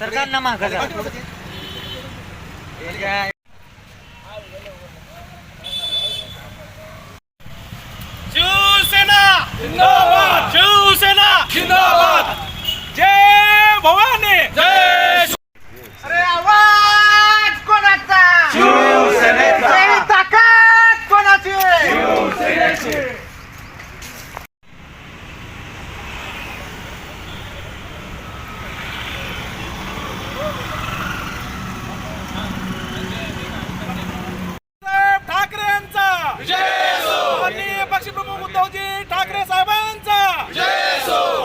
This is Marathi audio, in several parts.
सरकारनं मागं. शिवसेना! जिंदाबाद! शिवसेना! जिंदाबाद! जय भवानी! जय अरे आवाज कोणाचा? शिवसेनेचा. अरे ताकद कोणाची? साहेब ठाकरे यांचा माननीय पक्षप्रमुख उद्धवजी ठाकरे साहेबांचा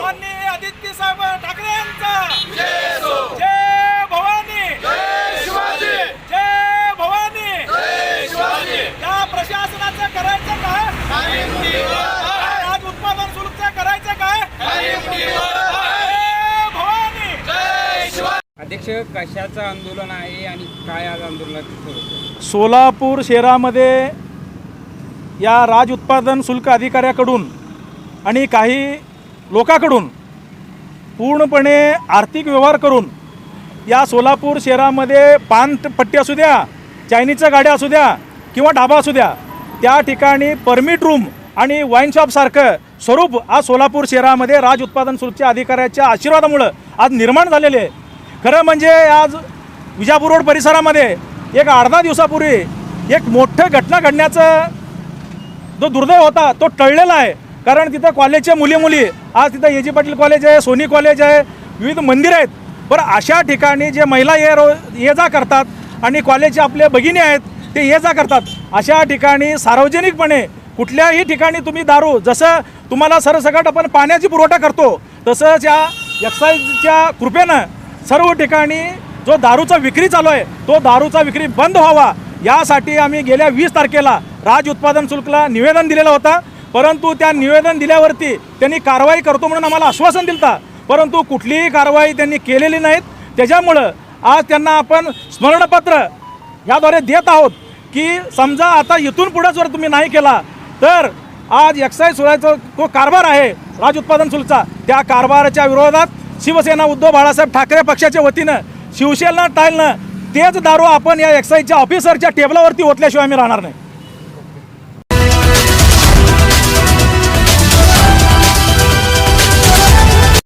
माननीय आदित्य साहेब ठाकरे यांचा जय भवानी जय भवानी या प्रशासनाचं करायचं काय आज उत्पादन शुल्कचं करायचं काय जय भवानी अध्यक्ष कशाचं आंदोलन आहे आणि काय आज आंदोलनात सोलापूर शहरामध्ये या राज उत्पादन शुल्क अधिकाऱ्याकडून आणि काही लोकांकडून पूर्णपणे आर्थिक व्यवहार करून या सोलापूर शहरामध्ये पानपट्टी असू द्या चायनीजच्या गाड्या असू द्या किंवा ढाबा असू द्या त्या ठिकाणी परमिट रूम आणि वाईन शॉपसारखं स्वरूप आज सोलापूर शहरामध्ये राज उत्पादन शुल्कच्या अधिकाऱ्याच्या आशीर्वादामुळं आज निर्माण झालेले आहे. खरं म्हणजे आज विजापूर रोड परिसरामध्ये एक अर्धा दिवसापूर्वी एक मोठं घटना घडण्याचं जो दुर्दैव होता तो टळलेला आहे. कारण तिथं कॉलेजच्या मुली मुली आज तिथं ए जी पाटील कॉलेज आहे सोनी कॉलेज आहे विविध मंदिर आहेत. बरं अशा ठिकाणी जे महिला ये रो ये जा करतात आणि कॉलेजचे आपले भगिनी आहेत ते ये जा करतात. अशा ठिकाणी सार्वजनिकपणे कुठल्याही ठिकाणी तुम्ही दारू जसं तुम्हाला सरसकट आपण पाण्याची पुरवठा करतो तसंच या एक्साईजच्या कृपेनं सर्व ठिकाणी जो दारूचा विक्री चालू आहे तो दारूचा विक्री बंद व्हावा. यासाठी आम्ही गेल्या वीस तारखेला राज उत्पादन शुल्कला निवेदन दिलेलं होतं. परंतु त्या निवेदन दिल्यावरती त्यांनी कारवाई करतो म्हणून आम्हाला आश्वासन दिलं परंतु कुठलीही कारवाई त्यांनी केलेली नाहीत. त्याच्यामुळं आज त्यांना आपण स्मरणपत्र याद्वारे देत आहोत की समजा आता इथून पुढे जर तुम्ही नाही केला तर आज एक्साईज सुराचा तो कारभार आहे राज उत्पादन शुल्कचा त्या कारभाराच्या विरोधात शिवसेना उद्धव बाळासाहेब ठाकरे पक्षाच्या वतीनं शिवसेना टाळणं तेच दारू आपण या एक्साईजच्या ऑफिसरच्या टेबलावरती ओतल्याशिवाय आम्ही राहणार नाही.